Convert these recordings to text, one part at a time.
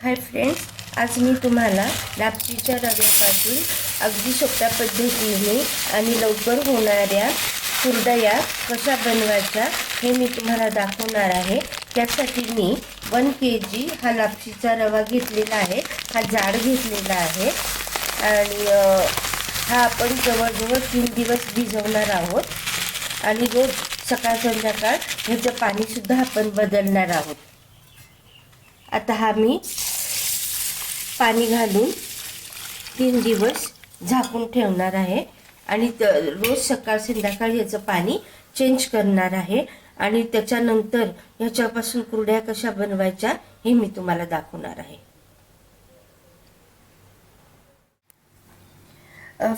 Hi friends आज मी तुम्हाला लापशीच्या रव्यापासून अगदी सोप्या पद्धतीने आणि लवकर होणाऱ्या कुरडया कशा बनवायच्या हे मी तुम्हाला दाखवणार आहे. त्यासाठी मी वन के जी हा लापशीचा रवा घेतलेला आहे हा जाड घेतलेला आहे आणि हा आपण जवळजवळ तीन दिवस भिजवणार आहोत आणि रोज सकाळ संध्याकाळ ह्याचं पाणीसुद्धा आपण बदलणार आहोत. आता हा मी पाणी घालून तीन दिवस झाकून ठेवणार आहे. आणि रोज सकाळ संध्याकाळ याचं पाणी चेंज करणार आहे. आणि त्याच्यानंतर ह्याच्यापासून कुरड्या कशा बनवायच्या हे मी तुम्हाला दाखवणार आहे.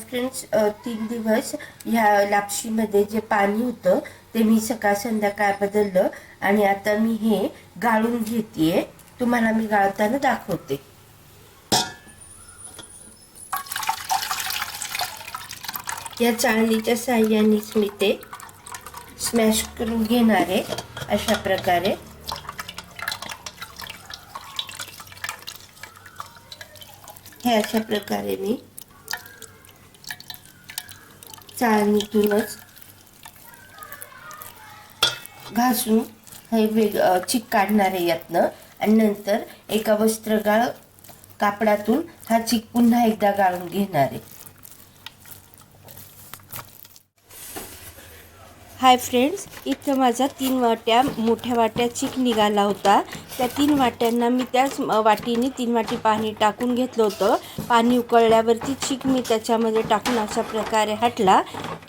फ्रेंड्स तीन दिवस ह्या लापशीमध्ये जे पाणी होतं ते मी सकाळ संध्याकाळ बदललं. आणि आता मी हे गाळून घेते तुम्हाला मी गाळताना दाखवते. या चाळणीच्या साह्यानेच मी ते स्मॅश करून घेणार आहे अशा प्रकारे. हे अशा प्रकारे मी चाळणीतूनच घासून हे वेग चिक काढणार आहे यातनं. आणि नंतर एका वस्त्रगाळ कापडातून हा चिक पुन्हा एकदा गाळून घेणार आहे. हाय फ्रेंड्स इथं माझा तीन वाट्या मोठ्या वाट्या चिक निघाला होता. त्या तीन वाट्यांना मी त्याच वाटीने तीन वाटी पाणी टाकून घेतलं होतं. पाणी उकळल्यावरती चिक मी त्याच्यामध्ये टाकून अशा प्रकारे हटला.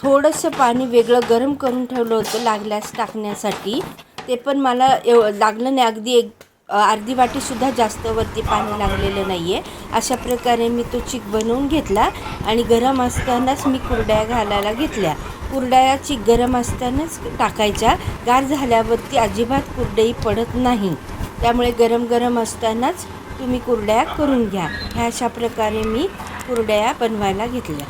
थोडंसं पाणी वेगळं गरम करून ठेवलं होतं लागल्यास टाकण्यासाठी. ते पण मला एव लागलं नाही. अगदी एक अर्धी वाटीसुद्धा जास्त वरती पाणी लागलेलं नाही आहे अशा प्रकारे मी तो चिक बनवून घेतला आणि गरम असतानाच मी कुरड्या घालायला घेतल्या. कुरड्या चिक गरम असतानाच टाकायच्या. गार झाल्यावरती अजिबात कुरडई पडत नाही. त्यामुळे गरम गरम असतानाच तुम्ही कुरड्या करून घ्या. ह्या अशा प्रकारे मी कुरड्या बनवायला घेतल्या.